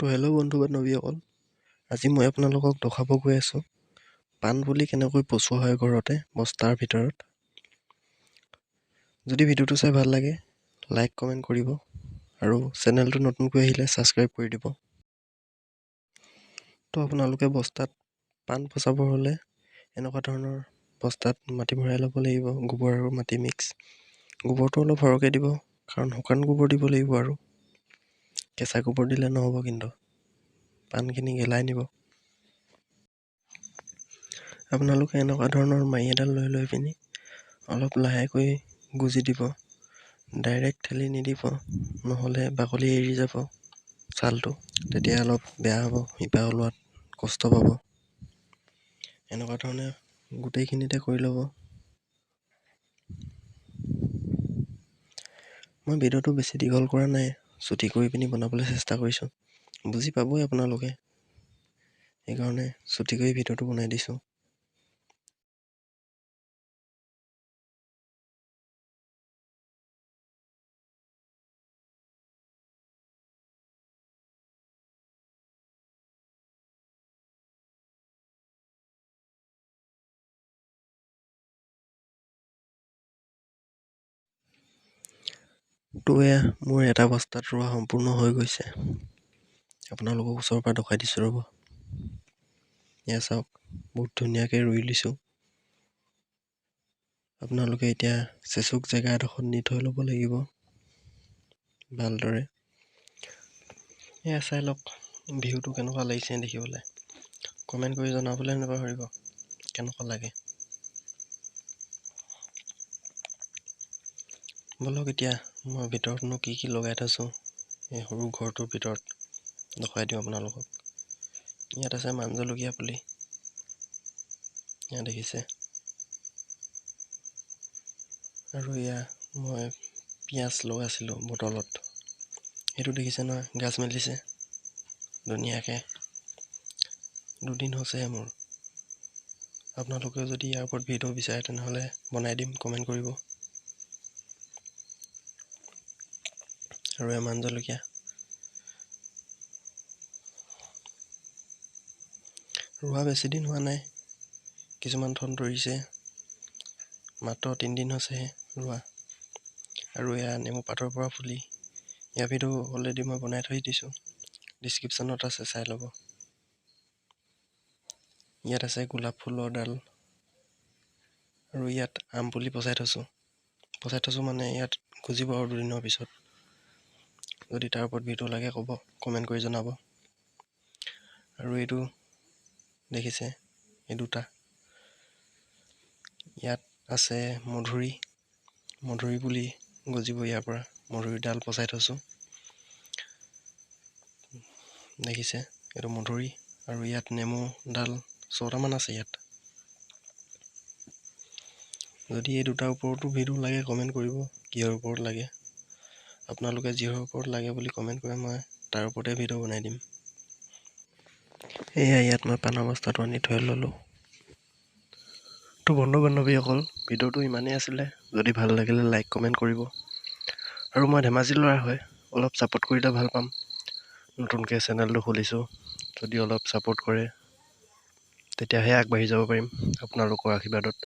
তো হেল্ল' বন্ধু বান্ধৱীসকল আজি মই আপোনালোকক দেখুৱাব গৈ আছোঁ পাণ পুলি কেনেকৈ পচোৱা হয় ঘৰতে বস্তাৰ ভিতৰত। যদি ভিডিঅ'টো চাই ভাল লাগে লাইক কমেণ্ট কৰিব আৰু চেনেলটো নতুনকৈ আহিলে ছাবস্ক্ৰাইব কৰি দিব। তো আপোনালোকে বস্তাত পাণ পচাব হ'লে এনেকুৱা ধৰণৰ বস্তাত মাটি ভৰাই ল'ব লাগিব গোবৰ আৰু মাটি মিক্স। গোবৰটো অলপ সৰহকৈ দিব কাৰণ শুকান গোবৰ দিব লাগিব আৰু। কেঁচা গোবৰ দিলে নহ'ব কিন্তু। পাণখিনি গেলাই নিব। আপোনালোকে এনেকুৱা ধৰণৰ মাৰি এডাল লৈ লৈ পিনি অলপ লাহেকৈ গুজি দিব। ডাইৰেক্ট ঠেলি নিদিব। নহ'লে বাকলি এৰি যাব ছালটো। তেতিয়া অলপ বেয়া হ'ব শিপা ওলোৱাত কষ্ট পাব। এনেকুৱা ধৰণে গোটেইখিনিতে কৰি ল'ব। মই ভিডিঅ'টো বেছি দীঘল কৰা নাই। চুটি কৰি পিনি বনাবলৈ চেষ্টা কৰিছোঁ। বুজি পাবই আপোনালোকে। সেইকাৰণে চুটি কৰি ভিডিঅ'টো বনাই দিছোঁ। এয়া মোৰ এটা বস্তাত ৰোৱা সম্পূৰ্ণ হৈ গৈছে। আপোনালোকক ওচৰৰ পৰা দেখুৱাই দিছোঁ ৰ'ব। এয়া চাওক বহুত ধুনীয়াকৈ ৰুই দিছোঁ আপোনালোকে এতিয়া চেচুক জেগা এডোখৰত নি থৈ ল'ব লাগিব। ভালদৰে। এয়া চাই লওক ভিউটো কেনেকুৱা লাগিছে দেখিবলৈ। কমেণ্ট কৰি জনাবলৈ নাপাহৰিব কেনেকুৱা লাগে। ব'লক এতিয়া মই ভিতৰতনো কি কি লগাই থৈছোঁ এই সৰু ঘৰটোৰ ভিতৰত দেখুৱাই দিওঁ আপোনালোকক। ইয়াত আছে মান জলকীয়া পুলি। ইয়াত দেখিছে। আৰু এয়া মই পিঁয়াজ লগাইছিলোঁ বটলত। সেইটো দেখিছে নহয় গাজ মেলিছে। ধুনীয়াকৈ। দুদিন হৈছেহে মোৰ। আপোনালোকেও যদি ইয়াৰ ওপৰত ভিডিঅ' বিচাৰে তেনেহ'লে বনাই দিম কমেণ্ট কৰিব। আৰু এমান জলকীয়া ৰোৱা বেছিদিন হোৱা নাই কিছুমান ঠন ধৰিছে মাত্ৰ তিনিদিন হৈছেহে ৰোৱা আৰু এয়া নেমু পাতৰ পৰা ফুলি ইয়াৰ ভিডিঅ' অলৰেডি মই বনাই থৈ দিছোঁ ডিছক্ৰিপশ্যনত আছে চাই ল'ব ইয়াত আছে গোলাপ ফুলৰ ডাল আৰু ইয়াত আম পুলি পচাই থৈছোঁ পচাই থৈছোঁ মানে ইয়াত গুজিব আৰু দুদিনৰ পিছত যদি তাৰ ওপৰত ভিডিঅ' লাগে ক'ব কমেণ্ট কৰি জনাব। আৰু এইটো দেখিছে এই দুটা। ইয়াত আছে মধুৰি মধুৰি পুলি গজিব ইয়াৰ পৰা। মধুৰিডাল পচাই থৈছোঁ। দেখিছে এইটো মধুৰি আৰু ইয়াত নেমুডাল ছটামান আছে ইয়াত। যদি এই দুটাৰ ওপৰতো ভিডিঅ' লাগে কমেণ্ট কৰিব কিহৰ ওপৰত লাগে। আপোনালোকে যিহৰ ওপৰত লাগে বুলি কমেণ্ট কৰে মই তাৰ ওপৰতে ভিডিঅ' বনাই দিম। এয়া ইয়াত মই পাণৰ বস্তাটো আনি থৈ ল'লোঁ। তো বন্ধু বান্ধৱীসকল ভিডিঅ'টো ইমানেই আছিলে। যদি ভাল লাগিলে লাইক কমেণ্ট কৰিব। আৰু মই ধেমাজি ল'ৰা হয় অলপ ছাপোৰ্ট কৰিলে ভাল পাম। নতুনকৈ চেনেলটো খুলিছোঁ। যদি অলপ ছাপোৰ্ট কৰে তেতিয়াহে আগবাঢ়ি যাব পাৰিম আপোনালোকৰ আশীৰ্বাদত।